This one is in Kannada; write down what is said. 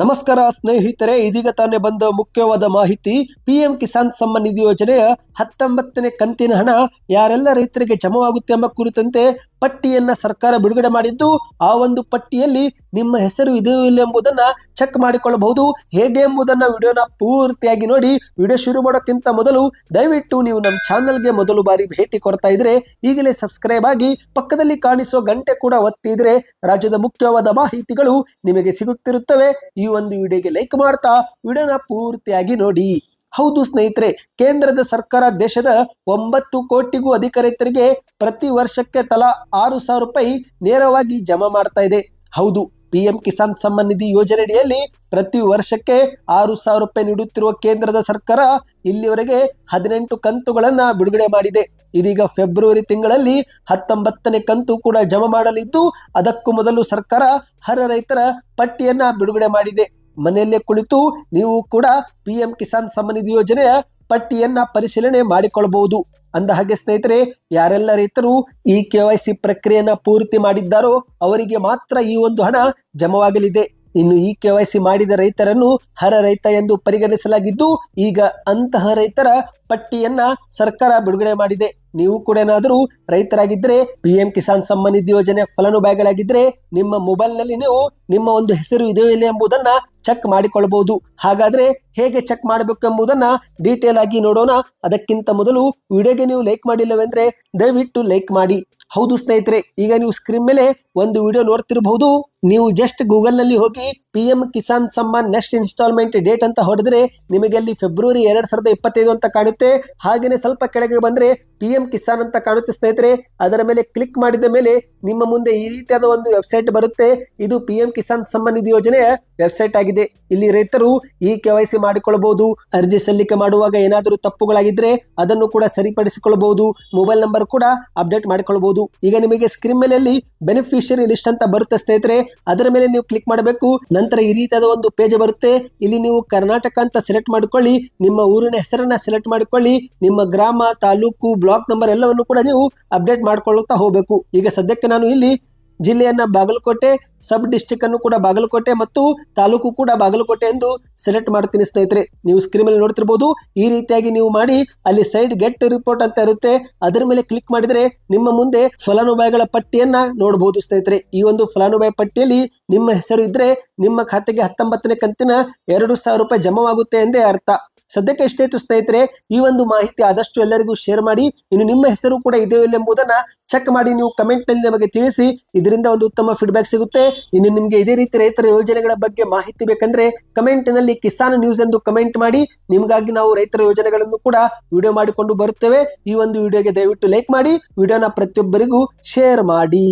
ನಮಸ್ಕಾರ ಸ್ನೇಹಿತರೆ, ಇದೀಗ ತಾನೇ ಬಂದ ಮುಖ್ಯವಾದ ಮಾಹಿತಿ, ಪಿಎಂ ಕಿಸಾನ್ ಸಮ್ಮಾನ್ ನಿಧಿ ಯೋಜನೆಯ ಹತ್ತೊಂಬತ್ತನೇ ಕಂತಿನ ಹಣ ಯಾರೆಲ್ಲ ರೈತರಿಗೆ ಜಮವಾಗುತ್ತೆ ಎಂಬ ಕುರಿತಂತೆ ಪಟ್ಟಿಯನ್ನ ಸರ್ಕಾರ ಬಿಡುಗಡೆ ಮಾಡಿದ್ದು ಆ ಒಂದು ಪಟ್ಟಿಯಲ್ಲಿ ನಿಮ್ಮ ಹೆಸರು ಇದೆಯೋ ಇಲ್ಲ ಎಂಬುದನ್ನ ಚೆಕ್ ಮಾಡಿಕೊಳ್ಳಬಹುದು. ಹೇಗೆ ಎಂಬುದನ್ನ ವಿಡಿಯೋನ ಪೂರ್ತಿಯಾಗಿ ನೋಡಿ. ವಿಡಿಯೋ ಶುರು ಮಾಡೋಕ್ಕಿಂತ ಮೊದಲು ದಯವಿಟ್ಟು ನೀವು ನಮ್ಮ ಚಾನಲ್ಗೆ ಮೊದಲು ಬಾರಿ ಭೇಟಿ ಕೊಡ್ತಾ ಇದ್ರೆ ಈಗಲೇ ಸಬ್ಸ್ಕ್ರೈಬ್ ಆಗಿ ಪಕ್ಕದಲ್ಲಿ ಕಾಣಿಸುವ ಗಂಟೆ ಕೂಡ ಒತ್ತಿದ್ರೆ ರಾಜ್ಯದ ಮುಖ್ಯವಾದ ಮಾಹಿತಿಗಳು ನಿಮಗೆ ಸಿಗುತ್ತಿರುತ್ತವೆ. ಈ ಒಂದು ವಿಡಿಯೋಗೆ ಲೈಕ್ ಮಾಡ್ತಾ ವಿಡಿಯೋನ ಪೂರ್ತಿಯಾಗಿ ನೋಡಿ. ಹೌದು ಸ್ನೇಹಿತರೆ, ಕೇಂದ್ರದ ಸರ್ಕಾರ ದೇಶದ ಒಂಬತ್ತು ಕೋಟಿಗೂ ಅಧಿಕ ರೈತರಿಗೆ ಪ್ರತಿ ವರ್ಷಕ್ಕೆ ತಲಾ ಆರು ಸಾವಿರ ರೂಪಾಯಿ ನೇರವಾಗಿ ಜಮಾ ಮಾಡ್ತಾ ಇದೆ. ಹೌದು, ಪಿಎಂ ಕಿಸಾನ್ ಸಮ್ಮಾನ್ ನಿಧಿ ಯೋಜನೆಯಡಿಯಲ್ಲಿ ಪ್ರತಿ ವರ್ಷಕ್ಕೆ ಆರು ಸಾವಿರ ರೂಪಾಯಿ ನೀಡುತ್ತಿರುವ ಕೇಂದ್ರದ ಸರ್ಕಾರ ಇಲ್ಲಿವರೆಗೆ ಹದಿನೆಂಟು ಕಂತುಗಳನ್ನ ಬಿಡುಗಡೆ ಮಾಡಿದೆ. ಇದೀಗ ಫೆಬ್ರವರಿ ತಿಂಗಳಲ್ಲಿ ಹತ್ತೊಂಬತ್ತನೇ ಕಂತು ಕೂಡ ಜಮಾ ಮಾಡಲಿದ್ದು, ಅದಕ್ಕೂ ಮೊದಲು ಸರ್ಕಾರ ಹರ ರೈತರ ಪಟ್ಟಿಯನ್ನ ಬಿಡುಗಡೆ ಮಾಡಿದೆ. ಮನೆಯಲ್ಲೇ ಕುಳಿತು ನೀವು ಕೂಡ ಪಿಎಂ ಕಿಸಾನ್ ಸಮ್ಮಾನ್ ನಿಧಿ ಯೋಜನೆಯ ಪಟ್ಟಿಯನ್ನ ಪರಿಶೀಲನೆ ಮಾಡಿಕೊಳ್ಳಬಹುದು ಅಂದ ಹಾಗೆ ಸ್ನೇಹಿತರೆ, ಯಾರೆಲ್ಲ ರೈತರು ಈ ಕೆ ವೈ ಸಿ ಪ್ರಕ್ರಿಯೆಯನ್ನ ಪೂರ್ತಿ ಮಾಡಿದ್ದಾರೋ ಅವರಿಗೆ ಮಾತ್ರ ಈ ಒಂದು ಹಣ ಜಮವಾಗಲಿದೆ. ಇನ್ನು ಈ ಕೆ ವೈ ಸಿ ಮಾಡಿದ ರೈತರನ್ನು ಹರ ರೈತ ಎಂದು ಪರಿಗಣಿಸಲಾಗಿದ್ದು, ಈಗ ಅಂತಹ ರೈತರ ಪಟ್ಟಿಯನ್ನ ಸರ್ಕಾರ ಬಿಡುಗಡೆ ಮಾಡಿದೆ. ನೀವು ಕೂಡ ಏನಾದರೂ ರೈತರಾಗಿದ್ದರೆ ಪಿಎಂ ಕಿಸಾನ್ ಸಮ್ಮಾನ್ ನಿಧಿ ಯೋಜನೆ ಫಲಾನುಭವಿಗಳಾಗಿದ್ದರೆ ನಿಮ್ಮ ಮೊಬೈಲ್ನಲ್ಲಿ ನೀವು ನಿಮ್ಮ ಒಂದು ಹೆಸರು ಇದೆಯೋ ಇಲ್ಲ ಎಂಬುದನ್ನ ಚೆಕ್ ಮಾಡಿಕೊಳ್ಳಬಹುದು ಹಾಗಾದ್ರೆ ಹೇಗೆ ಚೆಕ್ ಮಾಡಬೇಕು ಎಂಬುದನ್ನ ಡೀಟೇಲ್ ಆಗಿ ನೋಡೋಣ. ಅದಕ್ಕಿಂತ ಮೊದಲು ವಿಡಿಯೋಗೆ ನೀವು ಲೈಕ್ ಮಾಡಿಲ್ಲವೆಂದ್ರೆ ದಯವಿಟ್ಟು ಲೈಕ್ ಮಾಡಿ. ಹೌದು ಸ್ನೇಹಿತರೆ, ಈಗ ನೀವು ಸ್ಕ್ರೀನ್ ಮೇಲೆ ಒಂದು ವಿಡಿಯೋ ನೋಡ್ತಿರಬಹುದು. ನೀವು ಜಸ್ಟ್ ಗೂಗಲ್ನಲ್ಲಿ ಹೋಗಿ P M Kisan Samman next instalment date ಅಂತ ಹೊಡೆದ್ರೆ ನಿಮಗೆ ಅಲ್ಲಿ ಫೆಬ್ರವರಿ ಎರಡ್ ಸಾವಿರದ ಇಪ್ಪತ್ತೈದು ಅಂತ ಕಾಣುತ್ತೆ. ಹಾಗೇನೆ ಸ್ವಲ್ಪ ಕೆಳಗೆ ಬಂದ್ರೆ ಪಿ ಎಂ ಕಿಸಾನ್ ಅಂತ ಕಾಣುತ್ತೆ ಸ್ನೇಹಿತರೆ. ಅದರ ಮೇಲೆ ಕ್ಲಿಕ್ ಮಾಡಿದ ಮೇಲೆ ನಿಮ್ಮ ಮುಂದೆ ಈ ರೀತಿಯಾದ ಒಂದು ವೆಬ್ಸೈಟ್ ಬರುತ್ತೆ. ಇದು ಪಿ ಎಂ ಕಿಸಾನ್ ಸಮ್ಮಾನ್ ನಿಧಿ ಯೋಜನೆಯ ವೆಬ್ಸೈಟ್ ಆಗಿದೆ. ಇಲ್ಲಿ ರೈತರು ಈ ಕೆ ವೈ ಸಿ ಮಾಡಿಕೊಳ್ಳಬಹುದು ಅರ್ಜಿ ಸಲ್ಲಿಕೆ ಮಾಡುವಾಗ ಏನಾದರೂ ತಪ್ಪುಗಳಾಗಿದ್ರೆ ಅದನ್ನು ಕೂಡ ಸರಿಪಡಿಸಿಕೊಳ್ಳಬಹುದು ಮೊಬೈಲ್ ನಂಬರ್ ಕೂಡ ಅಪ್ಡೇಟ್ ಮಾಡಿಕೊಳ್ಳಬಹುದು ಈಗ ನಿಮಗೆ ಸ್ಕ್ರೀನ್ ಮೇಲೆ ಬೆನಿಫಿಷಿಯರಿ ಲಿಸ್ಟ್ ಅಂತ ಬರುತ್ತೆ ಸ್ನೇಹಿತರೆ. ಅದರ ಮೇಲೆ ನೀವು ಕ್ಲಿಕ್ ಮಾಡಬೇಕು. ನಂತರ ಈ ರೀತಿಯಾದ ಒಂದು ಪೇಜ್ ಬರುತ್ತೆ. ಇಲ್ಲಿ ನೀವು ಕರ್ನಾಟಕ ಅಂತ ಸೆಲೆಕ್ಟ್ ಮಾಡಿಕೊಳ್ಳಿ. ನಿಮ್ಮ ಊರಿನ ಹೆಸರನ್ನ ಸೆಲೆಕ್ಟ್ ಮಾಡಿಕೊಳ್ಳಿ. ನಿಮ್ಮ ಗ್ರಾಮ, ತಾಲೂಕು ಬ್ಲಾಕ್ ನಂಬರ್ ಎಲ್ಲವನ್ನು ಕೂಡ ನೀವು ಅಪ್ಡೇಟ್ ಮಾಡ್ಕೊಳ್ಳುತ್ತಾ ಹೋಗಬೇಕು. ಈಗ ಸದ್ಯಕ್ಕೆ ನಾನು ಇಲ್ಲಿ ಜಿಲ್ಲೆಯನ್ನ ಬಾಗಲಕೋಟೆ, ಸಬ್ ಡಿಸ್ಟಿಕ್ ಅನ್ನು ಕೂಡ ಬಾಗಲಕೋಟೆ ಮತ್ತು ತಾಲೂಕು ಕೂಡ ಬಾಗಲಕೋಟೆ ಎಂದು ಸೆಲೆಕ್ಟ್ ಮಾಡ್ತೀನಿ ಸ್ನೇಹಿತರೆ. ನೀವು ಸ್ಕ್ರೀನ್ ಮೇಲೆ ನೋಡ್ತಿರ್ಬೋದು. ಈ ರೀತಿಯಾಗಿ ನೀವು ಮಾಡಿ, ಅಲ್ಲಿ ಸೈಡ್ ಗೆಟ್ ರಿಪೋರ್ಟ್ ಅಂತ ಇರುತ್ತೆ. ಅದರ ಮೇಲೆ ಕ್ಲಿಕ್ ಮಾಡಿದ್ರೆ ನಿಮ್ಮ ಮುಂದೆ ಫಲಾನುಭವಿಗಳ ಪಟ್ಟಿಯನ್ನ ನೋಡಬಹುದು ಸ್ನೇಹಿತರೆ. ಈ ಒಂದು ಫಲಾನುಭವಿ ಪಟ್ಟಿಯಲ್ಲಿ ನಿಮ್ಮ ಹೆಸರು ಇದ್ರೆ ನಿಮ್ಮ ಖಾತೆಗೆ ಹತ್ತೊಂಬತ್ತನೇ ಕಂತಿನ ಎರಡು ಸಾವಿರ ರೂಪಾಯಿ ಜಮಾವಾಗುತ್ತೆ ಎಂದೇ ಅರ್ಥ. ಸದ್ಯಕ್ಕೆ ಎಷ್ಟಾಯ್ತು ಸ್ನೇಹಿತರೆ, ಈ ಒಂದು ಮಾಹಿತಿ ಆದಷ್ಟು ಎಲ್ಲರಿಗೂ ಶೇರ್ ಮಾಡಿ, ಇನ್ನು ನಿಮ್ಮ ಹೆಸರು ಕೂಡ ಇದೆಯೋ ಎಂಬುದನ್ನ ಚೆಕ್ ಮಾಡಿ ನೀವು ಕಮೆಂಟ್ನಲ್ಲಿ ನಮಗೆ ತಿಳಿಸಿ, ಇದರಿಂದ ಒಂದು ಉತ್ತಮ ಫೀಡ್ಬ್ಯಾಕ್ ಸಿಗುತ್ತೆ. ಇನ್ನು ನಿಮಗೆ ಇದೇ ರೀತಿ ರೈತರ ಯೋಜನೆಗಳ ಬಗ್ಗೆ ಮಾಹಿತಿ ಬೇಕಂದ್ರೆ ಕಮೆಂಟ್ನಲ್ಲಿ ಕಿಸಾನ್ ನ್ಯೂಸ್ ಎಂದು ಕಮೆಂಟ್ ಮಾಡಿ, ನಿಮಗಾಗಿ ನಾವು ರೈತರ ಯೋಜನೆಗಳನ್ನು ಕೂಡ ವಿಡಿಯೋ ಮಾಡಿಕೊಂಡು ಬರುತ್ತೇವೆ. ಈ ಒಂದು ವಿಡಿಯೋಗೆ ದಯವಿಟ್ಟು ಲೈಕ್ ಮಾಡಿ ವಿಡಿಯೋನ ಪ್ರತಿಯೊಬ್ಬರಿಗೂ ಶೇರ್ ಮಾಡಿ.